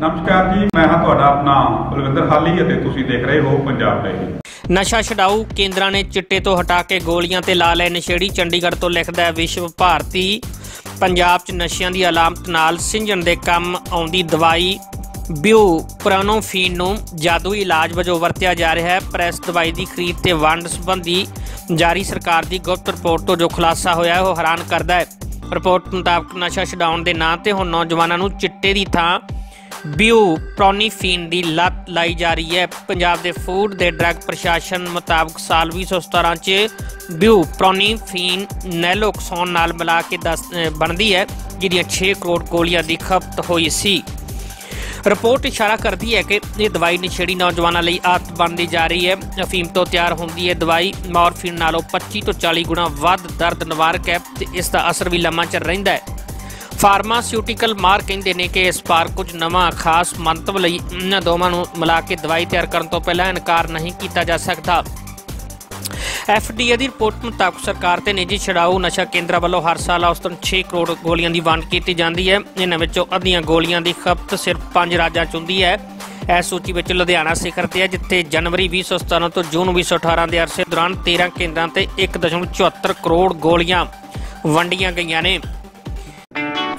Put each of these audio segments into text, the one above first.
ਨਮਸਕਾਰ ਜੀ, ਮੈਂ ਹਾਂ ਤੁਹਾਡਾ ਆਪਣਾ ਬਲਵਿੰਦਰ ਹਾਲੀ ਅਤੇ ਤੁਸੀਂ ਦੇਖ ਰਹੇ ਹੋ ਪੰਜਾਬ ਡੇਲੀ ਨਸ਼ਾ ਛਡਾਊ ਕੇਂਦਰਾਂ ਨੇ ਚਿੱਟੇ ਤੋਂ ਹਟਾ ਕੇ ਗੋਲੀਆਂ ਤੇ ਲਾ ਲਏ ਨਸ਼ੇੜੀ। ਚੰਡੀਗੜ੍ਹ ਤੋਂ ਲਿਖਦਾ ਹੈ ਵਿਸ਼ਵ ਭਾਰਤੀ। ਪੰਜਾਬ 'ਚ ਨਸ਼ਿਆਂ ਦੀ ਅਲਾਮਤ ਨਾਲ ਸਿੰਜਣ ਦੇ ਕੰਮ ਆਉਂਦੀ ਦਵਾਈ। ਬਿਊ ਪ੍ਰਾਨੋਫੀਨ ਨੂੰ ਜਾਦੂਈ ਇਲਾਜ ਵਜੋਂ ਵਰਤਿਆ ਜਾ ਰਿਹਾ ਹੈ। ਪ੍ਰੈਸ ਦਵਾਈ ਦੀ ਖਰੀਦ ਤੇ ਵੰਡ ਸੰਬੰਧੀ ਜਾਰੀ ਸਰਕਾਰ ਦੀ ਗੁਪਤ ਰਿਪੋਰਟ ਤੋਂ ਜੋ ਖੁਲਾਸਾ ਹੋਇਆ ਉਹ ਹੈਰਾਨ ਕਰਦਾ ਹੈ। ਰਿਪੋਰਟ ਮੁਤਾਬਕ ਨਸ਼ਾ ਛਡਾਉਣ ਦੇ ਨਾਂ ਤੇ ਹੁਣ ਨੌਜਵਾਨਾਂ ਨੂੰ ਚਿੱਟੇ ਦੀ ਥਾਂ ਬਿਊ ਪ੍ਰੋਨੀਫੀਨ ਦੀ ਲੱਤ ਲਾਈ ਜਾ ਰਹੀ ਹੈ। ਪੰਜਾਬ ਦੇ ਫੂਡ ਦੇ ਡਰੱਗ ਪ੍ਰਸ਼ਾਸਨ ਮੁਤਾਬਕ ਸਾਲ 2017 ਚ ਬਿਊ ਪ੍ਰੋਨੀਫੀਨ ਨੈਲੋਕਸੋਨ ਨਾਲ ਮਿਲਾ ਕੇ ਦਸ- ਅਹ, ਬਣਦੀ ਹੈ, ਜਿਹਦੀਆਂ 6 ਕਰੋੜ ਗੋਲੀਆਂ ਦੀ ਖਪਤ ਹੋਈ ਸੀ। ਰਿਪੋਰਟ ਇਸ਼ਾਰਾ ਕਰਦੀ ਹੈ ਕਿ ਇਹ ਦਵਾਈ ਨਸ਼ੇੜੀ ਨੌਜਵਾਨਾਂ ਲਈ ਆਦਤ ਬਣਦੀ ਜਾ ਰਹੀ ਹੈ। ਅਫੀਮ ਤੋਂ ਤਿਆਰ ਹੁੰਦੀ ਹੈ ਦਵਾਈ ਮੋਰਫੀਨ ਨਾਲੋਂ 25 ਤੋਂ 40 ਗੁਣਾ ਵੱਧ ਦਰਦ ਨਿਵਾਰਕ ਹੈ ਤੇ ਇਸ ਦਾ ਅਸਰ ਵੀ ਲੰਮਾ ਚਿਰ ਰਹਿੰਦਾ ਹੈ। ਫਾਰਮਾਸਿਊਟੀਕਲ ਮਾਰ ਕਹਿੰਦੇ ਨੇ ਕਿ ਇਸ ਪਾਰ ਕੁਝ ਨਵਾਂ ਖਾਸ ਮੰਤਵ ਲਈ ਇਹਨਾਂ ਦੋਵਾਂ ਨੂੰ ਮਿਲਾ ਕੇ ਦਵਾਈ ਤਿਆਰ ਕਰਨ ਤੋਂ ਪਹਿਲਾਂ ਇਨਕਾਰ ਨਹੀਂ ਕੀਤਾ ਜਾ ਸਕਦਾ। ਐਫਡੀਏ ਦੀ ਰਿਪੋਰਟ ਮੁਤਾਬਕ ਸਰਕਾਰ ਤੇ ਨਿੱਜੀ ਛਡਾਊ ਨਸ਼ਾ ਕੇਂਦਰਾਂ ਵੱਲੋਂ ਹਰ ਸਾਲ ਔਸਤਨ 6 ਕਰੋੜ ਗੋਲੀਆਂ ਦੀ ਵੰਡ ਕੀਤੀ ਜਾਂਦੀ ਹੈ। ਇਹਨਾਂ ਵਿੱਚੋਂ ਅੱਧੀਆਂ ਗੋਲੀਆਂ ਦੀ ਖਪਤ ਸਿਰਫ 5 ਰਾਜਾਂ 'ਚ ਹੁੰਦੀ ਹੈ। ਇਸ ਸੂਚੀ ਵਿੱਚ ਲੁਧਿਆਣਾ ਸਿਖਰ ਤੇ ਹੈ, ਜਿੱਥੇ ਜਨਵਰੀ 2017 ਤੋਂ ਜੂਨ 2018 ਦੇ ਅਰਸੇ ਦੌਰਾਨ 13 ਕੇਂਦਰਾਂ ਤੇ 1.74 ਕਰੋੜ ਗੋਲੀਆਂ ਵੰਡੀਆਂ ਗਈਆਂ ਨੇ।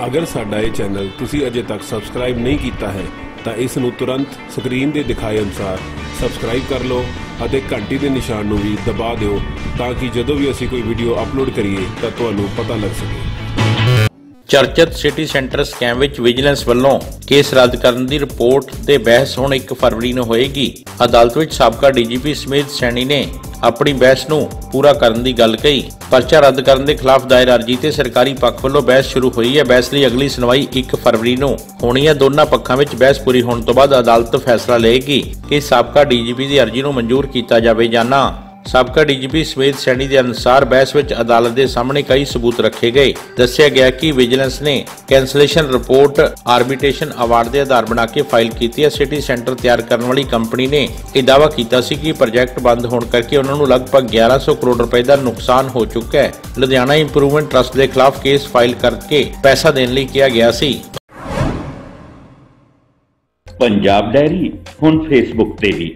ਅਗਰ ਸਾਡਾ ਇਹ ਚੈਨਲ ਤੁਸੀਂ ਅਜੇ ਤੱਕ ਸਬਸਕ੍ਰਾਈਬ ਨਹੀਂ ਕੀਤਾ ਹੈ, ਤਾਂ ਇਸ ਨੂੰ ਤੁਰੰਤ ਸਕਰੀਨ ਦੇ ਦਿਖਾਏ ਅਨੁਸਾਰ ਸਬਸਕ੍ਰਾਈਬ ਕਰ ਲਓ ਅਤੇ ਘੰਟੀ ਦੇ ਨਿਸ਼ਾਨ ਨੂੰ ਵੀ ਦਬਾ ਦਿਓ ਤਾਂ ਕਿ ਜਦੋਂ ਵੀ ਅਸੀਂ ਕੋਈ ਵੀਡੀਓ ਅਪਲੋਡ ਕਰੀਏ, ਤਾਂ ਤੁਹਾਨੂੰ ਪਤਾ ਲੱਗ ਸਕੇ। ਚਰਚਤ ਸਿਟੀ ਸੈਂਟਰ ਸਕੈਮ ਵਿੱਚ ਵਿਜੀਲੈਂਸ ਵੱਲੋਂ ਕੇਸ ਰੱਦ ਕਰਨ ਦੀ ਰਿਪੋਰਟ ਤੇ ਬਹਿਸ ਹੁਣ 1 ਫਰਵਰੀ ਨੂੰ ਹੋਏਗੀ। ਅਦਾਲਤ ਵਿੱਚ ਸਾਬਕਾ ਡੀਜੀਪੀ ਸਮੇਤ ਸੈਣੀ ਨੇ ਆਪਣੀ ਬਹਿਸ ਨੂੰ ਪੂਰਾ ਕਰਨ ਦੀ ਗੱਲ ਕਹੀ। ਪਰਚਾ ਰੱਦ ਕਰਨ ਦੇ ਖਿਲਾਫ ਦਾਇਰ ਅਰਜੀ ਤੇ ਸਰਕਾਰੀ ਪੱਖ ਵੱਲੋਂ ਬਹਿਸ ਸ਼ੁਰੂ ਹੋਈ ਹੈ। ਬਹਿਸ ਲਈ ਅਗਲੀ ਸੁਣਵਾਈ 1 ਫਰਵਰੀ ਨੂੰ ਹੋਣੀ ਹੈ। ਦੋਨਾਂ ਪੱਖਾਂ ਵਿੱਚ ਬਹਿਸ ਪੂਰੀ ਹੋਣ ਤੋਂ ਬਾਅਦ ਅਦਾਲਤ ਫੈਸਲਾ ਲਏਗੀ ਕਿ ਸਾਬਕਾ ਡੀਜੀਪੀ ਦੀ ਅਰਜੀ ਨੂੰ ਮਨਜ਼ੂਰ ਕੀਤਾ ਜਾਵੇ ਜਾਂ ਨਾ। ਸਾਬਕਾ ਡੀਜੀਪੀ ਸਮੇਤ ਸੈਣੀ ਦੇ ਅਨੁਸਾਰ ਬਹਿਸ ਵਿੱਚ ਅਦਾਲਤ ਦੇ ਸਾਹਮਣੇ ਕਈ ਸਬੂਤ ਰੱਖੇ ਗਏ। ਦੱਸਿਆ ਗਿਆ ਕਿ ਵਿਜੀਲੈਂਸ ਨੇ ਕੈਂਸਲੇਸ਼ਨ ਰਿਪੋਰਟ, ਆਰਬਿਟ੍ਰੇਸ਼ਨ ਅਵਾਰਡ ਦੇ ਆਧਾਰ ਬਣਾ ਕੇ ਫਾਈਲ ਕੀਤੀ ਹੈ। ਸਿਟੀ ਸੈਂਟਰ ਤਿਆਰ ਕਰਨ ਵਾਲੀ ਕੰਪਨੀ ਨੇ ਇਹ ਦਾਅਵਾ ਕੀਤਾ ਸੀ ਕਿ ਪ੍ਰੋਜੈਕਟ ਬੰਦ ਹੋਣ ਕਰਕੇ ਉਹਨਾਂ ਨੂੰ ਲਗਭਗ 1100 ਕਰੋੜ ਰੁਪਏ ਦਾ ਨੁਕਸਾਨ ਹੋ ਚੁੱਕਾ ਹੈ। ਲੁਧਿਆਣਾ ਇੰਪਰੂਵਮੈਂਟ ਟਰਸਟ ਦੇ ਖਿਲਾਫ ਕੇਸ ਫਾਈਲ ਕਰਕੇ ਪੈਸਾ ਦੇਣ ਲਈ ਕਿਹਾ ਗਿਆ ਸੀ। ਪੰਜਾਬ ਡਾਇਰੀ, ਹੁਣ ਫੇਸਬੁੱਕ ਤੇ ਵੀ।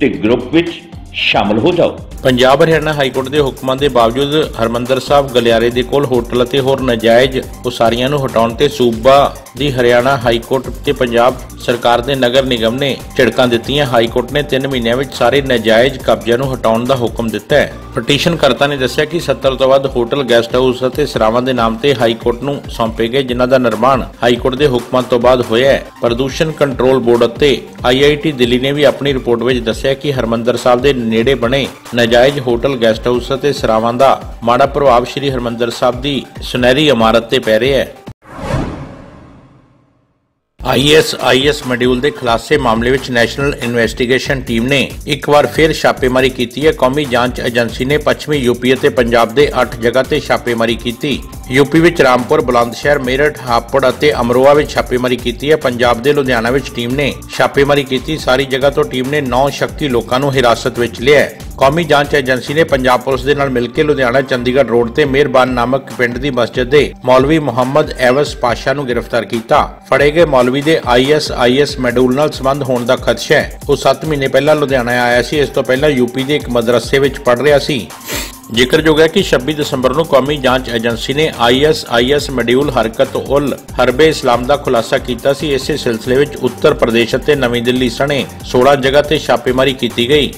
ਤੇ ਗਰੁੱਪ ਵਿੱਚ ਸ਼ਾਮਲ ਹੋ ਜਾਓ। ਪੰਜਾਬ ਹਰਿਆਣਾ ਹਾਈ ਕੋਰਟ ਦੇ ਹੁਕਮਾਂ ਦੇ ਬਾਵਜੂਦ ਹਰਮੰਦਰ ਸਾਹਿਬ ਗਲਿਆਰੇ ਦੇ ਕੋਲ ਹੋਟਲ ਅਤੇ ਹੋਰ ਨਜਾਇਜ਼ ਉਸਾਰੀਆਂ ਨੂੰ ਹਟਾਉਣ ਤੇ ਸੂਬਾ ਦੀ ਹਰਿਆਣਾ ਹਾਈ ਕੋਰਟ ਤੇ ਪੰਜਾਬ ਸਰਕਾਰ ਦੇ ਨਗਰ ਨਿਗਮ ਨੇ ਝਿੜਕਾਂ ਦਿੱਤੀਆਂ। ਹਾਈ ਕੋਰਟ ਨੇ 3 ਮਹੀਨਿਆਂ ਵਿੱਚ ਸਾਰੇ ਨਜਾਇਜ਼ ਕਬਜ਼ਿਆਂ ਨੂੰ ਹਟਾਉਣ ਦਾ ਹੁਕਮ ਦਿੱਤਾ ਹੈ। ਪਟੀਸ਼ਨ ਕਰਤਾ ਨੇ ਦੱਸਿਆ ਕਿ 70 ਤੋਂ ਵੱਧ ਹੋਟਲ, ਗੈਸਟ ਹਾਊਸ ਅਤੇ ਸਰਾਵਾਂ ਦੇ ਨਾਮ ਤੇ ਹਾਈ ਕੋਰਟ ਨੂੰ ਸੌਂਪੇ ਗਏ, ਜਿਨ੍ਹਾਂ ਦਾ ਨਿਰਮਾਣ ਹਾਈ ਕੋਰਟ ਦੇ ਹੁਕਮਾਂ ਤੋਂ ਬਾਅਦ ਹੋਇਆ ਹੈ। ਪ੍ਰਦੂਸ਼ਣ ਕੰਟਰੋਲ ਬੋਰਡ ਅਤੇ ਆਈਆਈਟੀ ਦਿੱਲੀ ਨੇ ਵੀ ਆਪਣੀ ਰਿਪੋਰਟ ਵਿੱਚ ਦੱਸਿਆ ਕਿ ਹਰਮੰਦਰ ਸਾਹਿਬ ਦੇ ਨੇੜੇ ਬਣੇ ਨਾਜਾਇਜ਼ ਹੋਟਲ ਗੈਸਟ ਹਾਊਸ ਅਤੇ ਸਰਾਵਾਂ ਦਾ ਮਾੜਾ ਪ੍ਰਭਾਵ ਸ੍ਰੀ ਹਰਮੰਦਰ ਸਾਹਿਬ ਦੀ ਸੁਨਹਿਰੀ ਇਮਾਰਤ ਤੇ ਪੈ ਰਿਹਾ ਹੈ। ਆਈਐਸਆਈਐਸ ਮੋਡਿਊਲ ਦੇ ਖੁਲਾਸੇ ਮਾਮਲੇ ਵਿੱਚ ਨੈਸ਼ਨਲ ਇਨਵੈਸਟੀਗੇਸ਼ਨ ਟੀਮ ਨੇ ਇੱਕ ਵਾਰ ਫਿਰ ਛਾਪੇਮਾਰੀ ਕੀਤੀ ਹੈ। ਕੌਮੀ ਜਾਂਚ ਏਜੰਸੀ ਨੇ ਪੱਛਮੀ ਯੂਪੀ ਅਤੇ ਪੰਜਾਬ ਦੇ 8 ਜਗ੍ਹਾ ਤੇ ਛਾਪੇਮਾਰੀ ਕੀਤੀ। ਯੂਪੀ ਵਿੱਚ ਰਾਮਪੁਰ, ਬੁਲੰਦਸ਼ਹਿਰ, ਮੇਰਠ, ਹਾਪੜ ਅਤੇ ਅਮਰੋਹਾ ਵਿੱਚ ਛਾਪੇਮਾਰੀ ਕੀਤੀ ਹੈ। ਪੰਜਾਬ ਦੇ ਲੁਧਿਆਣਾ ਵਿੱਚ ਟੀਮ ਨੇ ਛਾਪੇਮਾਰੀ ਕੀਤੀ। ਸਾਰੀ ਜਗ੍ਹਾ ਤੋਂ ਟੀਮ ਨੇ 9 ਸ਼ੱਕੀ ਲੋਕਾਂ ਨੂੰ ਹਿਰਾਸਤ ਵਿੱਚ ਲਿਆ ਹੈ। ਕੌਮੀ ਜਾਂਚ ਏਜੰਸੀ ਨੇ ਪੰਜਾਬ ਪੁਲਿਸ ਦੇ ਨਾਲ ਮਿਲ ਕੇ ਲੁਧਿਆਣਾ, ਚੰਡੀਗੜ੍ਹ ਰੋਡ ਤੇ ਮਿਹਰਬਾਨ ਨਾਮਕ ਪਿੰਡ ਦੀ ਮਸਜਿਦ ਦੇ ਮੌਲਵੀ ਮੁਹੰਮਦ ਐਵਸ ਪਾਸ਼ਾ ਨੂੰ ਗ੍ਰਿਫਤਾਰ ਕੀਤਾ। ਫੜੇ ਗਏ ਮੌਲਵੀ ਦੇ ਆਈਐਸਆਈਐਸ ਮੈਡੂਲ ਨਾਲ ਸੰਬੰਧ ਹੋਣ ਦਾ ਖਦਸ਼ਾ ਹੈ। ਉਹ 7 ਮਹੀਨੇ ਪਹਿਲਾਂ ਲੁਧਿਆਣਾ ਆਇਆ ਸੀ, ਇਸ ਤੋਂ ਪਹਿਲਾਂ ਯੂਪੀ ਦੇ ਇੱਕ ਮਦਰਸੇ ਵਿੱਚ ਪੜ੍ਹ ਰਿਹਾ ਸੀ। ਜ਼ਿਕਰਯੋਗ ਹੈ ਕਿ 26 ਦਸੰਬਰ ਨੂੰ ਕੌਮੀ ਜਾਂਚ ਏਜੰਸੀ ਨੇ ਆਈਐਸਆਈਐਸ ਮੋਡਿਊਲ ਹਰਕਤ ਉਲ ਹਰਬੇ ਇਸਲਾਮ ਦਾ ਖੁਲਾਸਾ ਕੀਤਾ ਸੀ। ਇਸੇ ਸਿਲਸਿਲੇ ਵਿੱਚ ਉੱਤਰ ਪ੍ਰਦੇਸ਼ ਅਤੇ ਨਵੀਂ ਦਿੱਲੀ ਸਣੇ 16 ਜਗ੍ਹਾ ਤੇ ਛਾਪੇਮਾਰੀ ਕੀਤੀ ਗਈ।